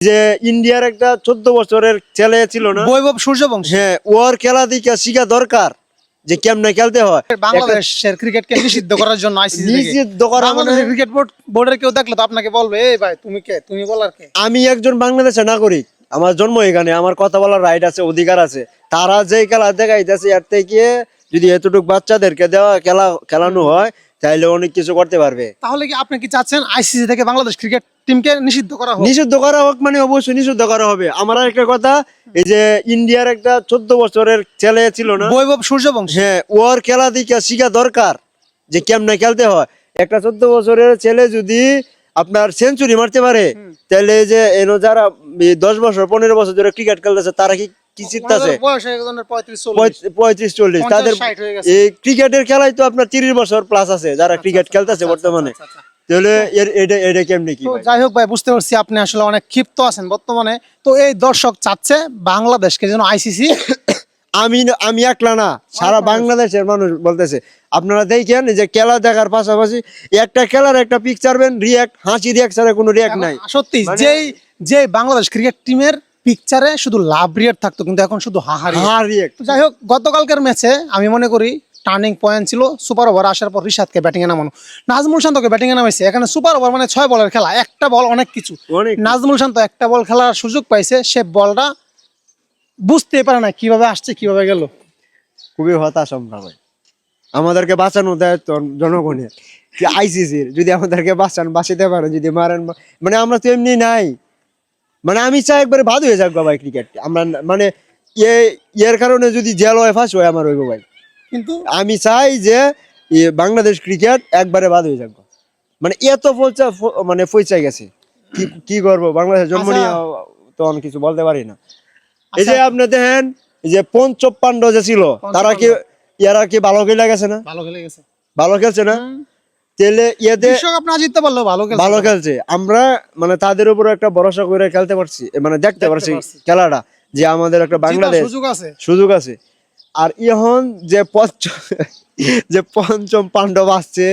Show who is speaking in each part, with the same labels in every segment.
Speaker 1: যে ইন্ডিয়ার একটা চোদ্দ বছরের ছেলে ছিল না?
Speaker 2: বৈভব সূর্যবংশী।
Speaker 1: হ্যাঁ ওর খেলা দিকে শিখা দরকার যে কেমনে খেলতে হয়।
Speaker 2: বাংলাদেশের ক্রিকেটকে নিষিদ্ধ করার জন্য আইসিসি
Speaker 1: নিষিদ্ধ করা মানে
Speaker 2: ক্রিকেট বোর্ড বোর্ডের কেউ দেখলে তো আপনাকে বলবে এই ভাই তুমি কে? তুমি বলার কে?
Speaker 1: আমি একজন বাংলাদেশের নাগরিক আমার জন্ম এখানে আমার কথা বলার রাইট আছে অধিকার আছে। তারা যে খেলা দেখাইতেছে এর থেকে যদি এতটুকু বাচ্চাদেরকে দেওয়া খেলা খেলানো হয় তাহলে অনেক কিছু করতে পারবে।
Speaker 2: তাহলে কি আপনি কি চাচ্ছেন আইসিসি থেকে বাংলাদেশ ক্রিকেট টিমকে নিষিদ্ধ করা হোক?
Speaker 1: নিষিদ্ধ করা হোক মানে অবশ্যই নিষিদ্ধ করা হবে। আমার একটা কথা এই যে ইন্ডিয়ার একটা চোদ্দ বছরের ছেলে ছিল না?
Speaker 2: বৈভব সূর্যবংশী।
Speaker 1: হ্যাঁ ওর খেলা দিকে শিখা দরকার যে কেমনে খেলতে হয়। একটা চোদ্দ বছরের ছেলে যদি আপনার সেঞ্চুরি মারতে পারে তাহলে যে এনো যারা দশ বছর পনেরো বছর ধরে ক্রিকেট খেলতেছে তারা কি কি চিন্তাছে
Speaker 2: ওনাদের বয়স একজনের পঁয়ত্রিশ চল্লিশ।
Speaker 1: পঁয়ত্রিশ চল্লিশ।
Speaker 2: পঞ্চাশ,
Speaker 1: তাদের
Speaker 2: ষাট গেছে।
Speaker 1: এই ক্রিকেটের খেলায় তো আপনার তিরিশ বছর প্লাস আছে যারা ক্রিকেট খেলতেছে বর্তমানে। তাহলে এর এটা এটা কেমনে কি
Speaker 2: যাই হোক ভাই বুঝতে পারছি আপনি আসলে অনেক ক্ষিপ্ত আছেন বর্তমানে। তো এই দর্শক চাচ্ছে বাংলাদেশকে যেন আইসিসি
Speaker 1: আমি আমি একলা না সারা বাংলাদেশের মানুষ বলতেছে। আপনারা দেখেন যে খেলা দেখার পাশাপাশি একটা খেলার একটা পিকচার বেন রিয়াক্ট হাসি রিয়াক্ট ছাড়া কোনো রিয়াক্ট নাই।
Speaker 2: সত্যি
Speaker 1: মানে-
Speaker 2: যেই যে বাংলাদেশ ক্রিকেট টিমের পিকচারে শুধু লাভ রিয়েট থাকতো কিন্তু এখন শুধু হাহারি।
Speaker 1: রিয়াক্ট
Speaker 2: তো যাই হোক গতকালকের ম্যাচে আমি মনে করি টার্নিং পয়েন্ট ছিল সুপার ওভার আসার পর রিশাদকে ব্যাটিংয়ে নামানো। নাজমুল শান্তকে ব্যাটিংয়ে নামাইছে এখানে সুপার ওভার মানে ছয় বলের খেলা একটা বল অনেক কিছু। নাজমুল শান্ত একটা বল খেলার সুযোগ পাইছে সে বলটা বুঝতে পারে না কীভাবে আসছে কীভাবে গেল।
Speaker 1: খুবই হতাশ আমরা ভাই। আমাদেরকে বাঁচানো দায়িত্ব জনগণের আইসিসির যদি আমাদেরকে বাঁচান বাঁচিতে পারে যদি মারেন মানে আমরা তো এমনি নাই। মানে আমি চাই একবারে ভালো হয়ে যাক ভাই ক্রিকেট আমরা মানে এ এর কারণে যদি জেল হয় ফাঁস হয় আমার হইব ভাই
Speaker 2: কিন্তু
Speaker 1: আমি চাই যে বাংলাদেশ ক্রিকেট একবারে বাদ হয়ে যাক মানে এত পয়সা মানে পয়সায় গেছে। কি কি করব? বাংলাদেশ জন্ম
Speaker 2: আচ্ছা।
Speaker 1: নিয়ে তখন কিছু বলতে পারি না। এই যে আপনি দেখেন এই যে পঞ্চ পাণ্ড যে ছিল তারা কি এরা কি ভালো খেলে গেছে না?
Speaker 2: ভালো খেলে গেছে।
Speaker 1: ভালো খেলছে না? তাহলে ইয়েতে
Speaker 2: আপনারা জিততে পারল ভালো
Speaker 1: ভালো খেলছে। আমরা মানে তাদের উপর একটা ভরসা করে খেলতে পারছি মানে দেখতে পারছি। খেলাটা যে আমাদের একটা বাংলাদেশ
Speaker 2: সুযোগ আছে।
Speaker 1: সুযোগ আছে। আর ইহন যে পঞ্চম যে পঞ্চম পাণ্ডব আসছে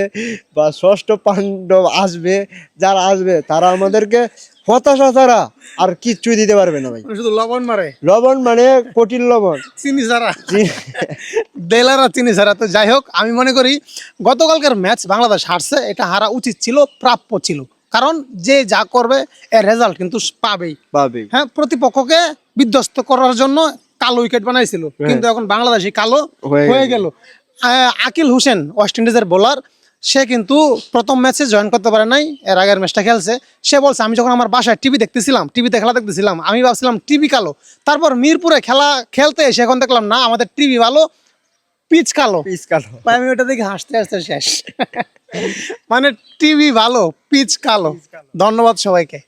Speaker 1: বা ষষ্ঠ পাণ্ডব আসবে যারা আসবে তারা আমাদেরকে হতাশা ছাড়া আর কিচ্ছুই দিতে পারবে না ভাই।
Speaker 2: শুধু লবণ মারে।
Speaker 1: লবণ মানে কঠিন লবণ।
Speaker 2: চিনি ছাড়া। দেলারা চিনি ছাড়া। তো যাই হোক আমি মনে করি গতকালকার ম্যাচ বাংলাদেশ হারছে এটা হারা উচিত ছিল প্রাপ্য ছিল। কারণ যে যা করবে এর রেজাল্ট কিন্তু পাবেই।
Speaker 1: পাবে
Speaker 2: হ্যাঁ প্রতিপক্ষকে বিধ্বস্ত করার জন্য কালো উইকেট বানাইছিল। কিন্তু এখন বাংলাদেশি কালো
Speaker 1: হয়ে
Speaker 2: হয়ে গেল। আকিল হোসেন ওয়েস্ট ইন্ডিজের বোলার সে কিন্তু প্রথম ম্যাচে জয়েন করতে পারে নাই এর আগের ম্যাচটা খেলছে। সে বলছে আমি যখন আমার বাসায় টিভি দেখতেছিলাম টিভিতে খেলা দেখতেছিলাম আমি ভাবছিলাম টিভি কালো। তারপর মিরপুরে খেলা খেলতে এসে এখন দেখলাম না আমাদের টিভি ভালো পিচ কালো।
Speaker 1: পিচ কালো।
Speaker 2: আমি ওটা দেখে হাসতে হাসতে শেষ। মানে টিভি ভালো পিচ কালো। ধন্যবাদ সবাইকে।